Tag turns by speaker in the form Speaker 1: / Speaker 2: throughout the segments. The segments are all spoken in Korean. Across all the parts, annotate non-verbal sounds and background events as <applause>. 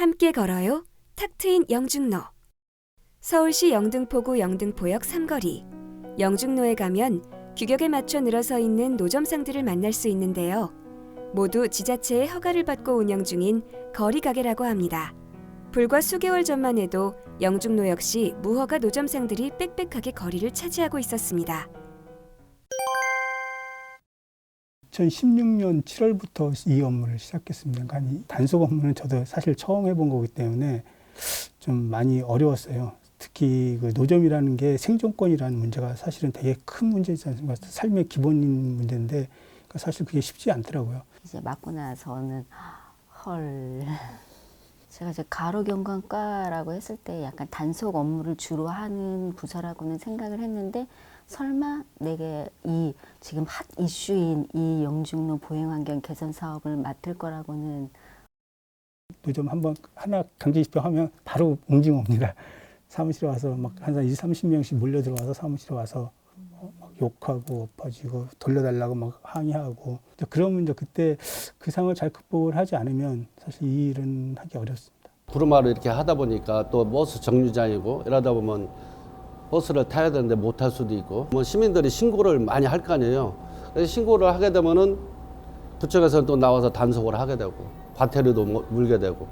Speaker 1: 함께 걸어요. 탁 트인 영중로. 서울시 영등포구 영등포역 삼거리. 영중로에 가면 규격에 맞춰 늘어서 있는 노점상들을 만날 수 있는데요. 모두 지자체의 허가를 받고 운영 중인 거리 가게라고 합니다. 불과 수개월 전만 해도 영중로 역시 무허가 노점상들이 빽빽하게 거리를 차지하고 있었습니다.
Speaker 2: 2016년 7월부터 이 업무를 시작했습니다. 그러니까 이 단속 업무는 저도 사실 처음 해본 거기 때문에 좀 많이 어려웠어요. 특히 그 노점이라는 게 생존권이라는 문제가 사실은 되게 큰 문제지 않습니까? 삶의 기본인 문제인데 그러니까 사실 그게 쉽지 않더라고요.
Speaker 3: 이제 맞고 나서는 헐. 제가 이제 가로경관과라고 했을 때 약간 단속 업무를 주로 하는 부서라고는 생각을 했는데 설마 내게 이 지금 핫 이슈인 이 영중로 보행환경 개선 사업을 맡을 거라고는
Speaker 2: 노점 한번 하나 강제 집행하면 바로 응징 옵니다. 사무실에 와서 막 항상 20, 30명씩 몰려 들어와서 사무실에 와서 어, 막 욕하고 엎어지고 돌려달라고 막 항의하고 그러면 이제 그때 그 상황을 잘 극복을 하지 않으면 사실 이 일은 하기 어렵습니다.
Speaker 4: 구름마루 이렇게 하다 보니까 또 버스 정류장이고 이러다 보면 버스를 타야 되는데 못 탈 수도 있고 뭐 시민들이 신고를 많이 할 거 아니에요. 신고를 하게 되면은 구청에서는 또 나와서 단속을 하게 되고 과태료도 뭐- 물게 되고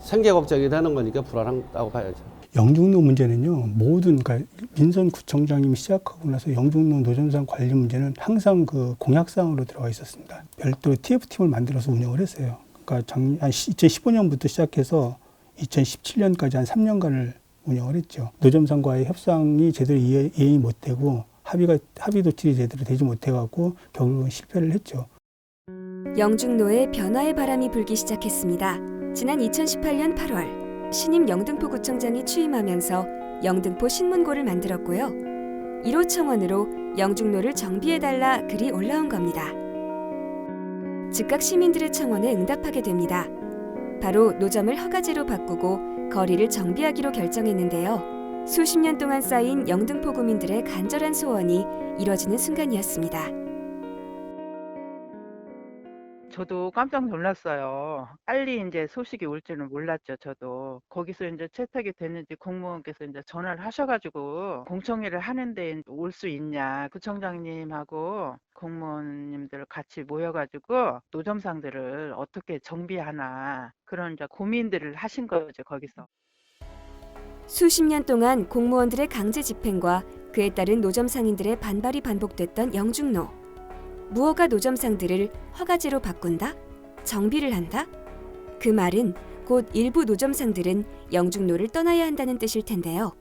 Speaker 4: 생계 걱정이 되는 거니까 불안하다고 봐야죠.
Speaker 2: 영중로 문제는요 모든 그러니까 민선 구청장님이 시작하고 나서 영중로 노점상 관리 문제는 항상 그 공약사항으로 들어가 있었습니다. 별도 TF팀을 만들어서 운영을 했어요. 그러니까 작년 한 2015년부터 시작해서 2017년까지 한 3년간을 운영을 했죠. 노점상과의 협상이 제대로 이행이 못 되고 합의가 합의 도출이 제대로 되지 못해 갖고 결국은 실패를 했죠.
Speaker 1: 영중로에 변화의 바람이 불기 시작했습니다. 지난 2018년 8월 신임 영등포 구청장이 취임하면서 영등포 신문고를 만들었고요. 1호 청원으로 영중로를 정비해 달라 글이 올라온 겁니다. 즉각 시민들의 청원에 응답하게 됩니다. 바로 노점을 허가제로 바꾸고 거리를 정비하기로 결정했는데요. 수십 년 동안 쌓인 영등포 구민들의 간절한 소원이 이뤄지는 순간이었습니다.
Speaker 5: 저도 깜짝 놀랐어요. 빨리 이제 소식이 올 줄은 몰랐죠, 저도. 거기서 이제 채택이 됐는지 공무원께서 이제 전화를 하셔가지고 공청회를 하는데 올 수 있냐. 구청장님하고 공무원님들 같이 모여가지고 노점상들을 어떻게 정비하나 그런 이제 고민들을 하신 거죠, 거기서.
Speaker 1: 수십 년 동안 공무원들의 강제 집행과 그에 따른 노점 상인들의 반발이 반복됐던 영중로. 무허가 노점상들을 허가제로 바꾼다? 정비를 한다? 그 말은 곧 일부 노점상들은 영중로를 떠나야 한다는 뜻일 텐데요.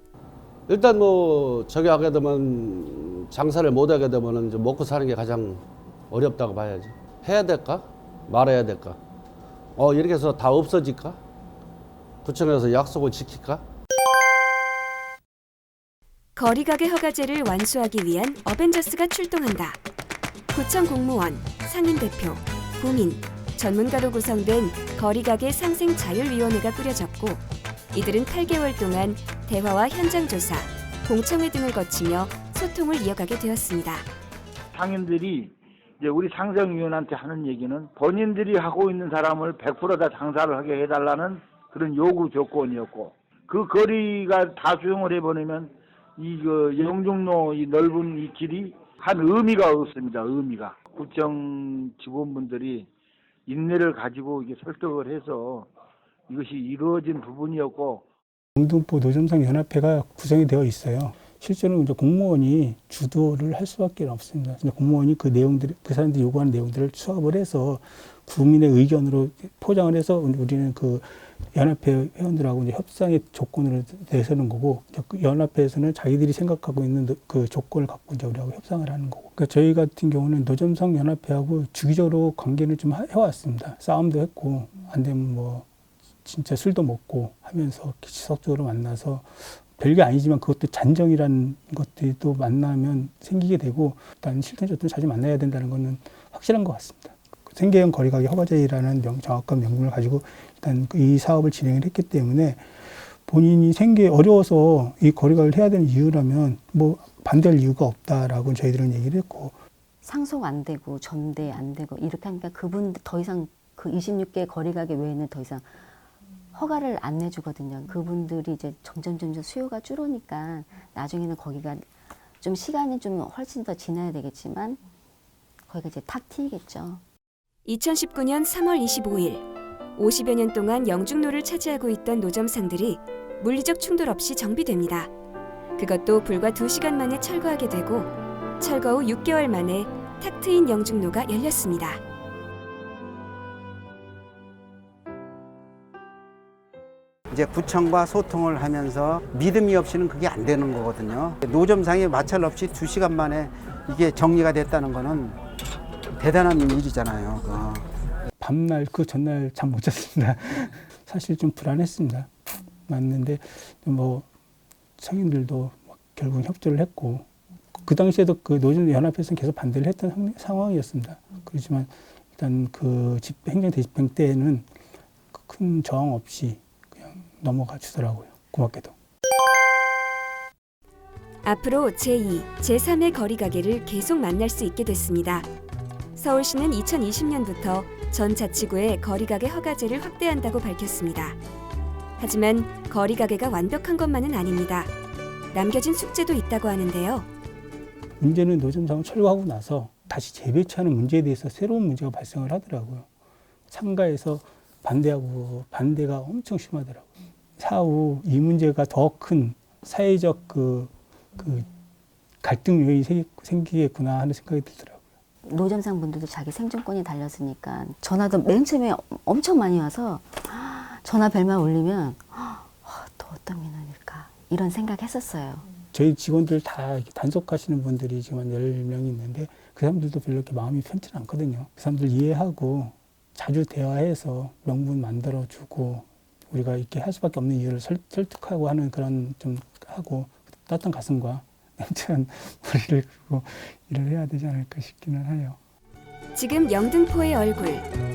Speaker 4: 일단 뭐 저기 하게 되면 장사를 못 하게 되면은 이제 먹고 사는 게 가장 어렵다고 봐야지. 해야 될까? 말아야 될까? 어 이렇게 해서 다 없어질까? 구청에서 약속을 지킬까?
Speaker 1: 거리가게 허가제를 완수하기 위한 어벤져스가 출동한다. 구청 공무원, 상인대표, 구민, 전문가로 구성된 거리가게 상생자율위원회가 꾸려졌고 이들은 8개월 동안 대화와 현장 조사, 공청회 등을 거치며 소통을 이어가게 되었습니다.
Speaker 6: 상인들이 이제 우리 상생위원한테 하는 얘기는 본인들이 하고 있는 사람을 100%다 장사를 하게 해달라는 그런 요구 조건이었고 그 거리가 다 수용을 해버리면 이 그 영종로 이 넓은 이 길이 한 의미가 없습니다. 의미가 구청 직원분들이 인내를 가지고 이게 설득을 해서 이것이 이루어진 부분이었고
Speaker 2: 영등포 노점상 연합회가 구성이 되어 있어요. 실제로 이제 공무원이 주도를 할 수밖에 없습니다. 근데 공무원이 그 내용들, 그 사람들이 요구하는 내용들을 수합을 해서 국민의 의견으로 포장을 해서 우리는 그 연합회 회원들하고 이제 협상의 조건을 내세우는 거고 그 연합회에서는 자기들이 생각하고 있는 노- 그 조건을 갖고 이제 우리하고 협상을 하는 거고. 그러니까 저희 같은 경우는 노점상 연합회하고 주기적으로 관계를 좀 하- 해왔습니다. 싸움도 했고 안 되면 뭐 진짜 술도 먹고 하면서 지속적으로 만나서 별게 아니지만 그것도 잔정이라는 것들이 또 만나면 생기게 되고 일단 실전 좋든 자주 만나야 된다는 거는 확실한 것 같습니다. 생계형 거리가게 허가제라는 명, 정확한 명분을 가지고 일단 그이 사업을 진행을 했기 때문에 본인이 생계 어려워서 이 거리가를 해야 되는 이유라면 뭐 반대할 이유가 없다라고 저희들은 얘기를 했고
Speaker 3: 상속 안 되고 전대 안 되고 이렇게 하니까 그분 더 이상 그 26개 거리가게 외에는 더 이상 허가를 안 내주거든요. 그분들이 이제 점점 점점 수요가 줄으니까 나중에는 거기가 좀 시간이 좀 훨씬 더 지나야 되겠지만 거기가 이제 탁 트이겠죠.
Speaker 1: 2019년 3월 25일 50여 년 동안 영중로를 차지하고 있던 노점상들이 물리적 충돌 없이 정비됩니다. 그것도 불과 2시간 만에 철거하게 되고 철거 후 6개월 만에 탁 트인 영중로가 열렸습니다.
Speaker 7: 이제 구청과 소통을 하면서 믿음이 없이는 그게 안 되는 거거든요. 노점상에 마찰 없이 두 시간 만에 이게 정리가 됐다는 거는 대단한 일이잖아요. 그거.
Speaker 2: 밤날 그 전날 잠 못 잤습니다. <laughs> 사실 좀 불안했습니다. 맞는데 뭐 성인들도 막 결국 협조를 했고 그 당시에도 그 노조 연합회에서는 계속 반대를 했던 상- 상황이었습니다. 그렇지만 일단 그 집, 행정 대집행 때에는 큰 저항 없이 넘어가 주더라고요. 고맙게도.
Speaker 1: 앞으로 제2, 제3의 거리 가게를 계속 만날 수 있게 됐습니다. 서울시는 2020년부터 전 자치구에 거리 가게 허가제를 확대한다고 밝혔습니다. 하지만 거리 가게가 완벽한 것만은 아닙니다. 남겨진 숙제도 있다고 하는데요.
Speaker 2: 문제는 노점상을 철거하고 나서 다시 재배치하는 문제에 대해서 새로운 문제가 발생을 하더라고요. 상가에서 반대하고 반대가 엄청 심하더라고요. 사후 이 문제가 더 큰 사회적 그, 그 갈등 요인이 생- 생기겠구나 하는 생각이 들더라고요.
Speaker 3: 노점상 분들도 자기 생존권이 달렸으니까 전화도 맨 처음에 엄청 많이 와서 전화 벨만 울리면 또 어떤 민원일까 이런 생각했었어요.
Speaker 2: 저희 직원들 다 단속하시는 분들이 지금 한 10명이 있는데 그 사람들도 별로 이렇게 마음이 편치 않거든요. 그 사람들 이해하고 자주 대화해서 명분 만들어주고 우리가 이렇게 할 수밖에 없는 이유를 설, 설득하고 하는 그런 좀 하고 따뜻한 가슴과 <laughs> 냉철한 머리를 두고 일을 해야 되지 않을까 싶기는 해요.
Speaker 1: 지금 영등포의 얼굴,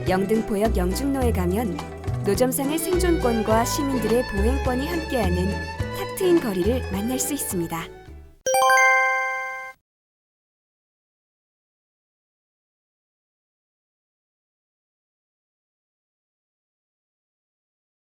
Speaker 1: 영등포역 영중로에 가면 노점상의 생존권과 시민들의 보행권이 함께하는 탁 트인 거리를 만날 수 있습니다.